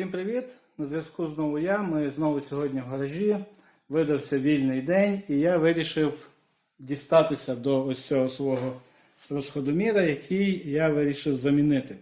Всім привіт! На зв'язку знову я. Ми знову сьогодні в гаражі. Видався вільний день, і я вирішив дістатися до ось цього свого розходоміра, який я вирішив замінити.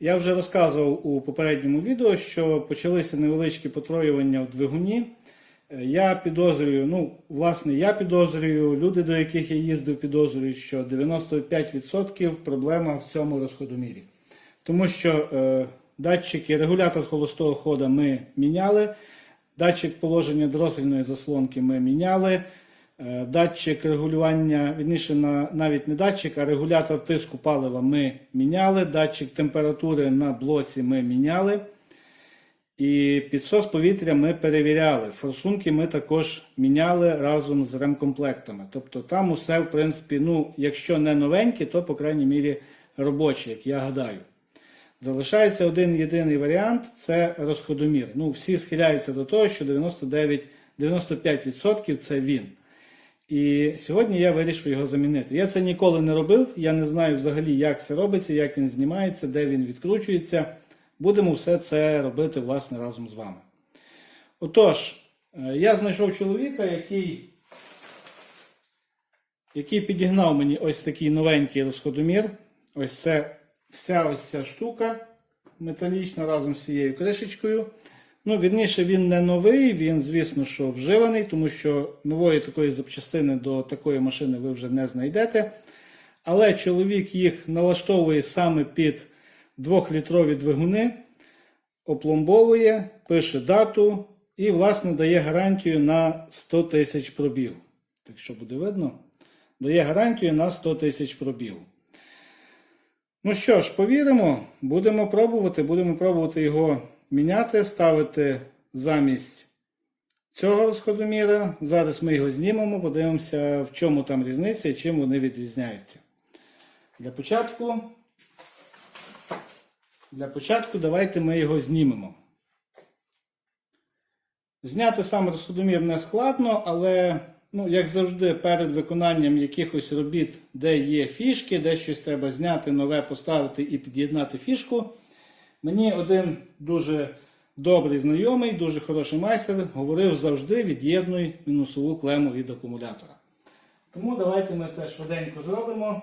Я вже розказував у попередньому відео, що почалися невеличкі потроювання в двигуні. Я підозрюю, ну, власне, я підозрюю, люди, до яких я їздив, підозрюють, що 95% проблема в цьому розходомірі. Тому що е, датчики, регулятор холостого хода ми міняли, датчик положення дросельної заслонки ми міняли, е, датчик регулювання, вірніше, на, навіть не датчик, а регулятор тиску палива ми міняли, датчик температури на блоці ми міняли. І підсос повітря ми перевіряли. Форсунки ми також міняли разом з ремкомплектами. Тобто там усе, в принципі, ну, якщо не новеньке, то, по крайній мірі, робоче, як я гадаю. Залишається один єдиний варіант це розходомір. Ну, всі схиляються до того, що 99, 95% це він. І сьогодні я вирішив його замінити. Я це ніколи не робив, я не знаю взагалі, як це робиться, як він знімається, де він відкручується. Будемо все це робити власне разом з вами. Отож, е, я знайшов чоловіка, який, який підігнав мені ось такий новенький розходомір. Ось це вся ось ця штука металічна разом з цією кришечкою. Ну, вірніше, він не новий, він, звісно, що вживаний, тому що нової такої запчастини до такої машини ви вже не знайдете. Але чоловік їх налаштовує саме під 2-літрові двигуни, опломбовує, пише дату і, власне, дає гарантію на 100 тисяч пробіг. Так що буде видно, дає гарантію на 100 тисяч пробіг. Ну що ж, повіримо, будемо пробувати, будемо пробувати його міняти, ставити замість цього розходоміра. Зараз ми його знімемо, подивимося, в чому там різниця і чим вони відрізняються. Для початку, для початку давайте ми його знімемо. Зняти сам розходомір не складно, але, ну, як завжди, перед виконанням якихось робіт, де є фішки, де щось треба зняти, нове поставити і під'єднати фішку. Мені один дуже добрий знайомий, дуже хороший майстер говорив завжди від'єднуй мінусову клему від акумулятора. Тому давайте ми це швиденько зробимо.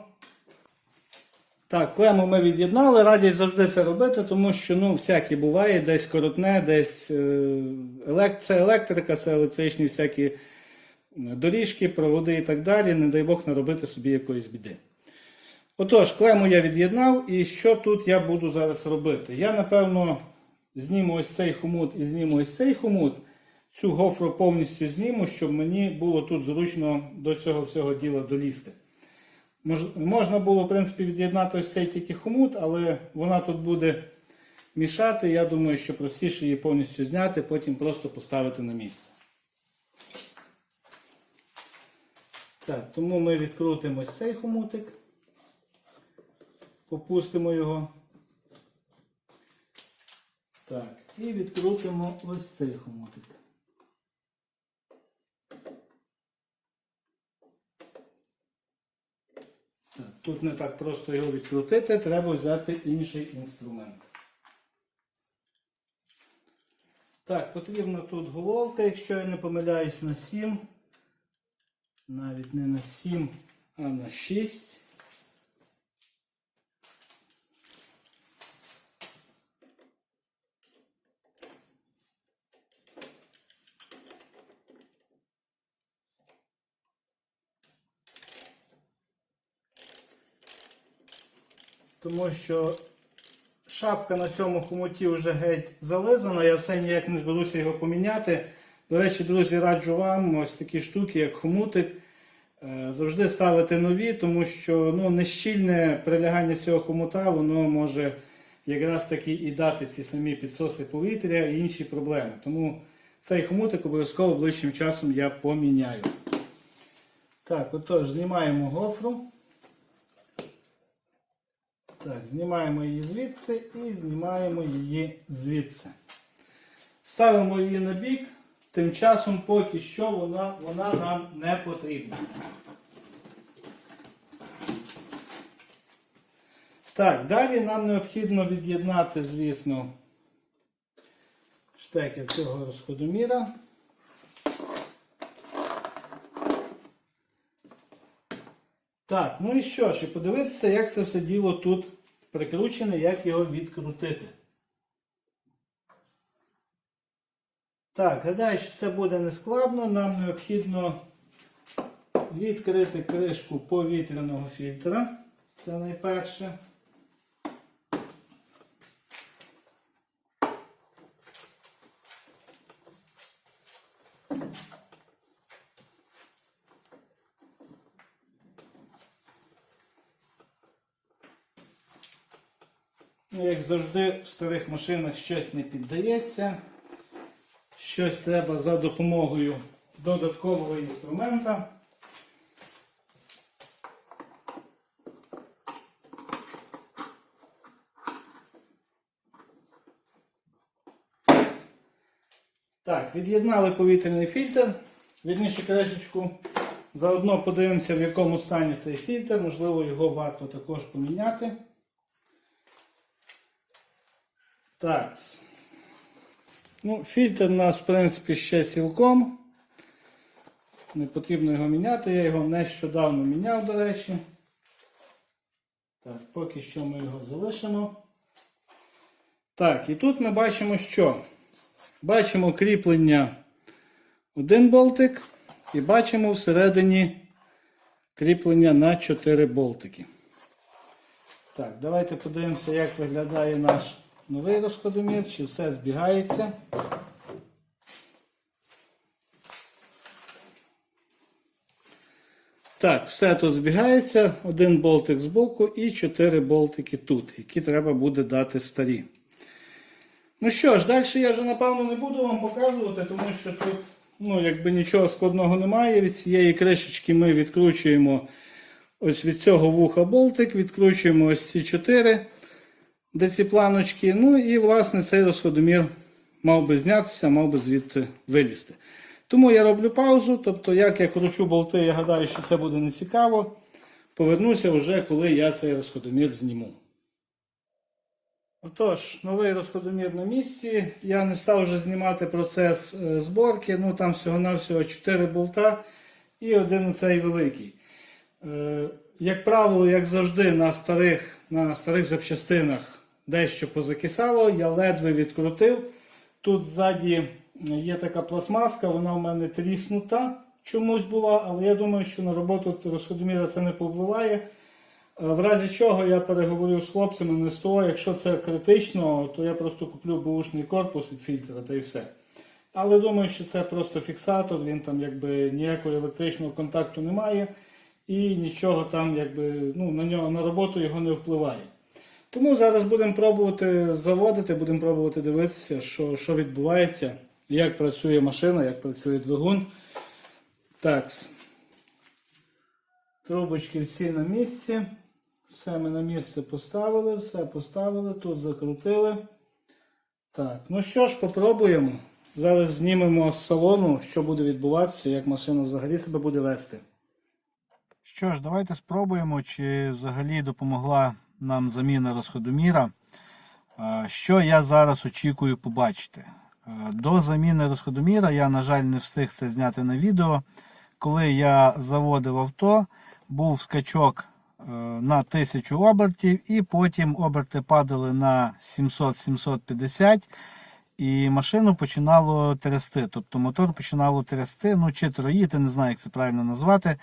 Так, клему ми від'єднали, радять завжди це робити, тому що ну, всяке буває, десь коротне, десь е, це електрика, це електричні всякі доріжки, проводи і так далі. Не дай Бог наробити собі якоїсь біди. Отож, клему я від'єднав, і що тут я буду зараз робити? Я, напевно, зніму ось цей хомут і зніму ось цей хомут. Цю гофру повністю зніму, щоб мені було тут зручно до цього всього діла долізти. Мож, можна було, в принципі, від'єднати ось цей тільки хомут, але вона тут буде мішати. Я думаю, що простіше її повністю зняти, потім просто поставити на місце. Так, тому ми відкрутимо цей хомутик. Попустимо його. Так, і відкрутимо ось цей хомутик. Так, Тут не так просто його відкрутити, треба взяти інший інструмент. Так, потрібна тут головка, якщо я не помиляюсь, на 7. Навіть не на 7, а на 6. Тому що шапка на цьому хомуті вже геть зализана, я все ніяк не зберуся його поміняти. До речі, друзі, раджу вам ось такі штуки, як хомутик, е, завжди ставити нові, тому що ну, нещільне прилягання цього хомута, воно може якраз таки і дати ці самі підсоси повітря і інші проблеми. Тому цей хомутик обов'язково ближчим часом я поміняю. Так, отож, знімаємо гофру. Так, знімаємо її звідси і знімаємо її звідси. Ставимо її на бік, тим часом поки що вона, вона нам не потрібна. Так, далі нам необхідно від'єднати, звісно, штекер цього розходоміра. Так, ну і що ж, і подивитися, як це все діло тут прикручене, як його відкрутити. Так, гадаю, що це буде нескладно. Нам необхідно відкрити кришку повітряного фільтра. Це найперше. Як завжди, в старих машинах щось не піддається. Щось треба за допомогою додаткового інструмента. Так, від'єднали повітряний фільтр, вірніше кришечку. Заодно подивимося, в якому стані цей фільтр. Можливо, його варто також поміняти. Так. Ну, фільтр у нас, в принципі, ще цілком. Не потрібно його міняти. Я його нещодавно міняв, до речі. Так, поки що ми його залишимо. Так, і тут ми бачимо, що? Бачимо кріплення один болтик і бачимо всередині кріплення на 4 болтики. Так, давайте подивимося, як виглядає наш новий розходомір, чи все збігається. Так, все тут збігається. Один болтик збоку і 4 болтики тут, які треба буде дати старі. Ну що ж, далі я вже напевно не буду вам показувати, тому що тут ну, якби нічого складного немає. Від цієї кришечки ми відкручуємо ось від цього вуха болтик, відкручуємо ось ці 4 де ці планочки. Ну і власне цей розходомір мав би знятися, мав би звідси вилізти. Тому я роблю паузу, тобто як я кручу болти, я гадаю, що це буде нецікаво. Повернуся вже, коли я цей розходомір зніму. Отож, новий розходомір на місці. Я не став вже знімати процес е, зборки. Ну там всього-навсього 4 болта і один оцей великий. Е, Як правило, як завжди, на старих, на старих запчастинах дещо позакисало, я ледве відкрутив. Тут ззаді є така пластмаска, вона в мене тріснута чомусь була, але я думаю, що на роботу розходоміра це не повпливає. Е, В разі чого я переговорив з хлопцями не з того, якщо це критично, то я просто куплю бушний корпус від фільтра та і все. Але думаю, що це просто фіксатор, він там якби ніякого електричного контакту не має і нічого там якби ну, на нього на роботу його не впливає. Тому зараз будемо пробувати заводити, будемо пробувати дивитися, що, що відбувається, як працює машина, як працює двигун. Так. Трубочки всі на місці. Все ми на місце поставили, все поставили, тут закрутили. Так, ну що ж, попробуємо. Зараз знімемо з салону, що буде відбуватися, як машина взагалі себе буде вести. Що ж, давайте спробуємо, чи взагалі допомогла нам заміна розходоміра. Е, Що я зараз очікую побачити? Е, До заміни розходоміра я, на жаль, не встиг це зняти на відео. Коли я заводив авто, був скачок е, на 1000 обертів, і потім оберти падали на 700-750, і машину починало трясти. Тобто мотор починало трясти, ну чи троїти, не знаю, як це правильно назвати.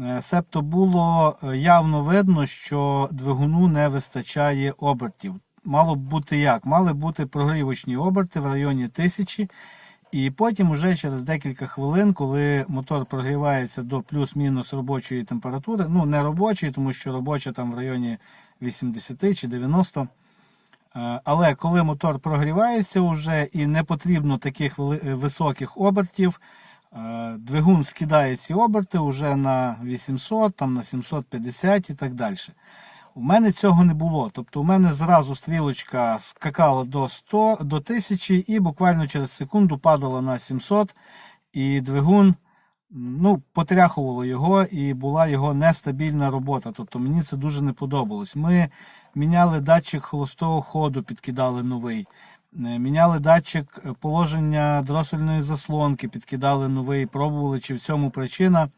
Е, Себто було е, явно видно, що двигуну не вистачає обертів. Мало б бути як? Мали бути прогрівочні оберти в районі 1000. І потім, уже через декілька хвилин, коли мотор прогрівається до плюс-мінус робочої температури, ну не робочої, тому що робоча там в районі 80 чи 90. Е, Але коли мотор прогрівається вже і не потрібно таких високих обертів, двигун скидає ці оберти вже на 800, там на 750 і так далі. У мене цього не було. Тобто у мене зразу стрілочка скакала до 100, до 1000 і буквально через секунду падала на 700. І двигун ну, потряхувало його, і була його нестабільна робота. Тобто мені це дуже не подобалось. Ми міняли датчик холостого ходу, підкидали новий. Е, міняли датчик е, положення дросельної заслонки, підкидали новий, пробували, чи в цьому причина.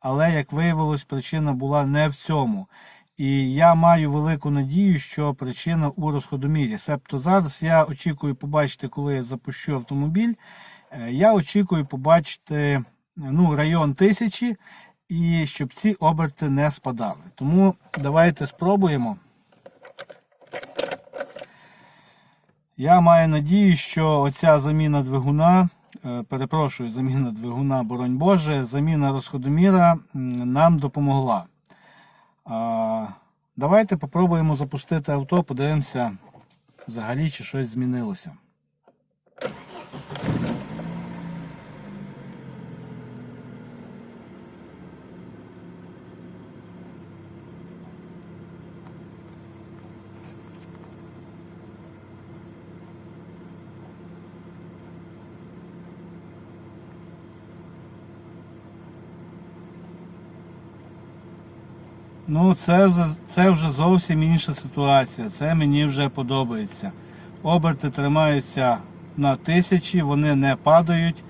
Але, як виявилось, причина була не в цьому. І я маю велику надію, що причина у розходомірі. Себто зараз я очікую побачити, коли я запущу автомобіль. е, Я очікую побачити ну, район тисячі і щоб ці оберти не спадали. Тому давайте спробуємо. Я маю надію, що оця заміна двигуна, е, перепрошую, заміна двигуна, боронь Боже, заміна розходоміра нам допомогла. Давайте попробуємо запустити авто, подивимося взагалі, чи щось змінилося. Ну, це, вже- це вже зовсім інша ситуація. Це мені вже подобається. Оберти тримаються на тисячі, вони не падають.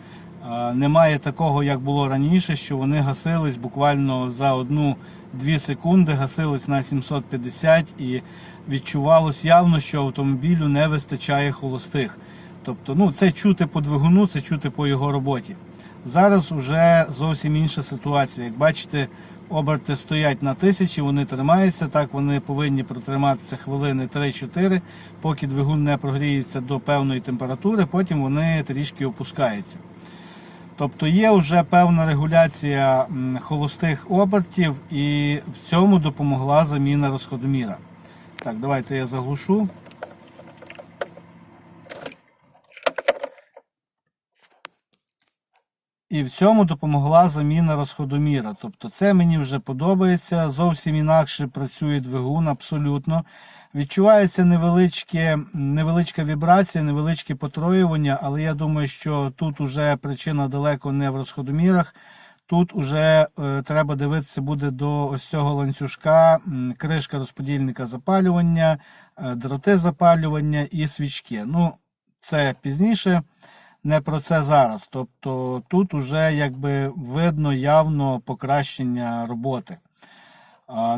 Немає такого, як було раніше, що вони гасились буквально за одну-дві секунди, гасились на 750 і відчувалось явно, що автомобілю не вистачає холостих. Тобто, ну, це чути по двигуну, це чути по його роботі. Зараз вже зовсім інша ситуація. Як бачите, оберти стоять на тисячі, вони тримаються. Так вони повинні протриматися хвилини 3-4, поки двигун не прогріється до певної температури, потім вони трішки опускаються. Тобто є вже певна регуляція холостих обертів, і в цьому допомогла заміна розходоміра. Так, давайте я заглушу. І в цьому допомогла заміна розходоміра. Тобто це мені вже подобається. Зовсім інакше працює двигун, абсолютно. Відчувається невеличке, невеличка вібрація, невеличке потроювання, але я думаю, що тут уже причина далеко не в розходомірах. Тут уже е, треба дивитися буде до ось цього ланцюжка, кришка розподільника запалювання, е, дроти запалювання і свічки. Ну, це пізніше не про це зараз. Тобто тут уже якби видно явно покращення роботи.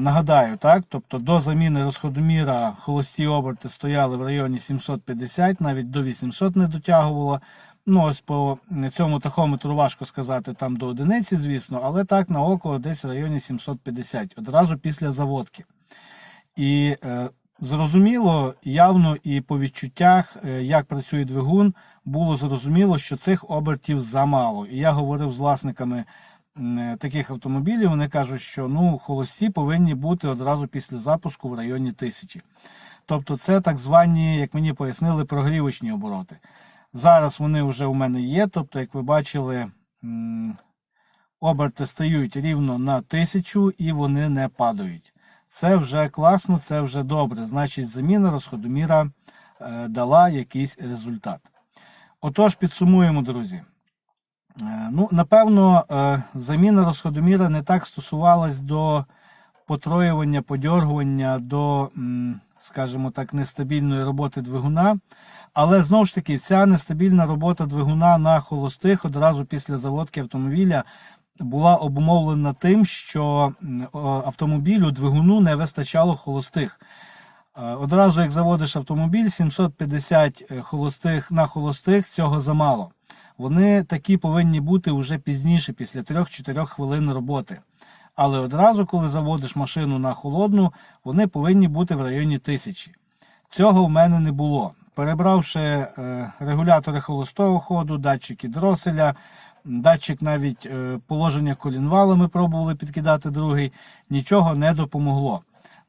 Нагадаю, так, тобто до заміни розходоміра холості оберти стояли в районі 750, навіть до 800 не дотягувало. Ну, ось по цьому тахометру важко сказати там до одиниці, звісно, але так на око десь в районі 750, одразу після заводки. І е, зрозуміло, явно і по відчуттях, е, як працює двигун, було зрозуміло, що цих обертів замало. І я говорив з власниками е, таких автомобілів, вони кажуть, що ну, холості повинні бути одразу після запуску в районі тисячі. Тобто це так звані, як мені пояснили, прогрівочні обороти. Зараз вони вже у мене є. Тобто, як ви бачили, оберти стають рівно на тисячу і вони не падають. Це вже класно, це вже добре. Значить, заміна розходоміра е, дала якийсь результат. Отож, підсумуємо, друзі. Е, Ну, напевно, е, заміна розходоміра не так стосувалась до потроювання, подьоргування, до, скажімо так, нестабільної роботи двигуна. Але знову ж таки, ця нестабільна робота двигуна на холостих одразу після заводки автомобіля була обумовлена тим, що автомобілю двигуну не вистачало холостих. Е, Одразу як заводиш автомобіль, 750 холостих на холостих цього замало. Вони такі повинні бути вже пізніше, після 3-4 хвилин роботи. Але одразу, коли заводиш машину на холодну, вони повинні бути в районі тисячі. Цього в мене не було. Перебравши е, регулятори холостого ходу, датчики дроселя, датчик навіть е, положення колінвала ми пробували підкидати другий, нічого не допомогло.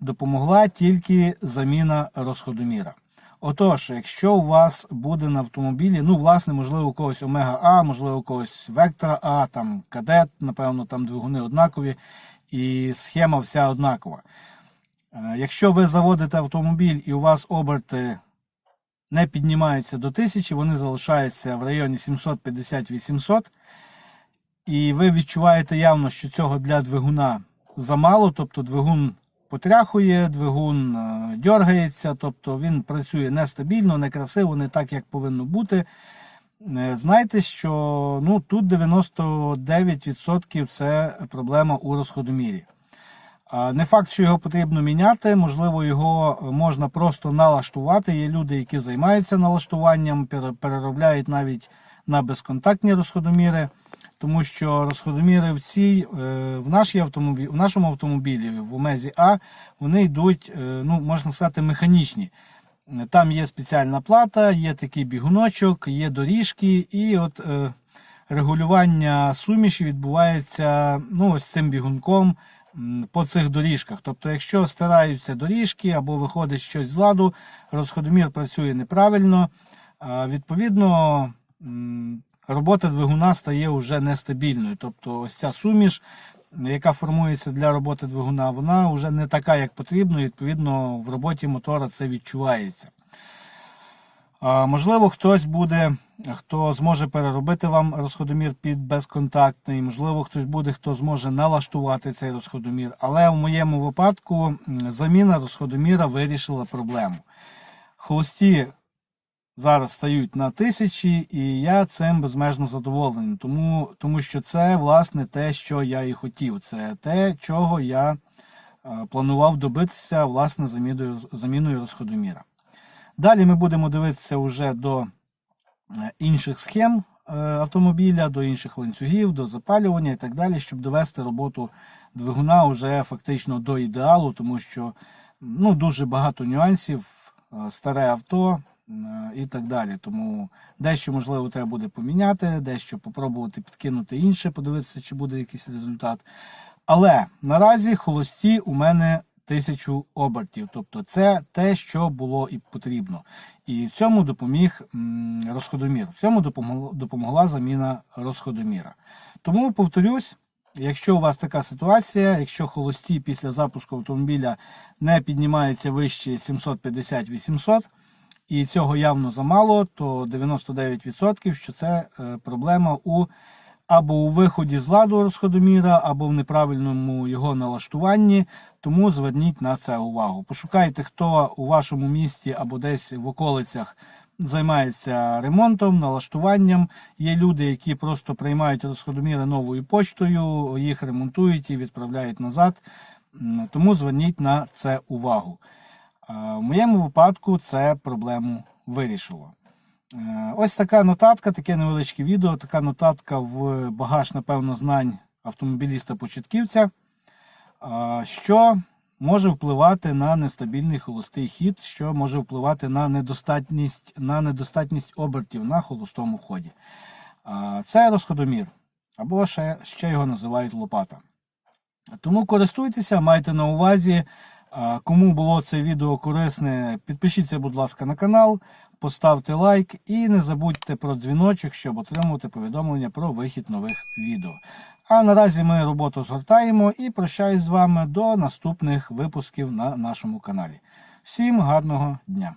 Допомогла тільки заміна розходоміра. Отож, якщо у вас буде на автомобілі, ну, власне, можливо, у когось Омега А, можливо, у когось Вектора А, там Кадет, напевно, там двигуни однакові, і схема вся однакова. Е, Якщо ви заводите автомобіль і у вас оберти не піднімаються до 1000, вони залишаються в районі 750-800, і ви відчуваєте явно, що цього для двигуна замало, тобто двигун потряхує, двигун е, дергається, тобто він працює нестабільно, некрасиво, не так, як повинно бути. Е, Знайте, що ну, тут 99% це проблема у розходомірі. Не факт, що його потрібно міняти, можливо, його можна просто налаштувати. Є люди, які займаються налаштуванням, переробляють навіть на безконтактні розходоміри, тому що розходоміри в цій, е, в, нашій автомобілі, в нашому автомобілі, в Омезі А, вони йдуть, е, ну, можна сказати, механічні. Там є спеціальна плата, є такий бігуночок, є доріжки, і от е, регулювання суміші відбувається ну, ось цим бігунком по цих доріжках. Тобто, якщо стираються доріжки або виходить щось з ладу, розходомір працює неправильно, відповідно робота двигуна стає вже нестабільною. Тобто, ось ця суміш, яка формується для роботи двигуна, вона вже не така, як потрібно, і відповідно в роботі мотора це відчувається. Можливо, хтось буде, хто зможе переробити вам розходомір під безконтактний, можливо, хтось буде, хто зможе налаштувати цей розходомір. Але в моєму випадку заміна розходоміра вирішила проблему. Холості зараз стають на тисячі, і я цим безмежно задоволений, тому, тому що це власне те, що я і хотів. Це те, чого я е, планував добитися власне заміною, заміною розходоміра. Далі ми будемо дивитися вже до е, інших схем е, автомобіля, до інших ланцюгів, до запалювання і так далі, щоб довести роботу двигуна вже фактично до ідеалу, тому що ну, дуже багато нюансів, старе авто і так далі. Тому дещо, можливо, треба буде поміняти, дещо попробувати підкинути інше, подивитися, чи буде якийсь результат. Але наразі холості у мене тисячу обертів. Тобто це те, що було і потрібно. І в цьому допоміг розходомір. В цьому допомогла, допомогла заміна розходоміра. Тому повторюсь. Якщо у вас така ситуація, якщо холості після запуску автомобіля не піднімаються вище 750-800, і цього явно замало, то 99% що це е, проблема у або у виході з ладу розходоміра, або в неправильному його налаштуванні. Тому зверніть на це увагу. Пошукайте, хто у вашому місті або десь в околицях займається ремонтом, налаштуванням. Є люди, які просто приймають розходоміри новою почтою, їх ремонтують і відправляють назад. Тому зверніть на це увагу. А, В моєму випадку це проблему вирішило. Е, Ось така нотатка, таке невеличке відео, така нотатка в багаж, напевно, знань автомобіліста-початківця, що може впливати на нестабільний холостий хід, що може впливати на недостатність, на недостатність обертів на холостому ході. Це розходомір, або ще, ще його називають лопата. Тому користуйтеся, майте на увазі. Кому було це відео корисне, підпишіться, будь ласка, на канал, поставте лайк і не забудьте про дзвіночок, щоб отримувати повідомлення про вихід нових відео. А наразі ми роботу згортаємо і прощаюсь з вами до наступних випусків на нашому каналі. Всім гарного дня!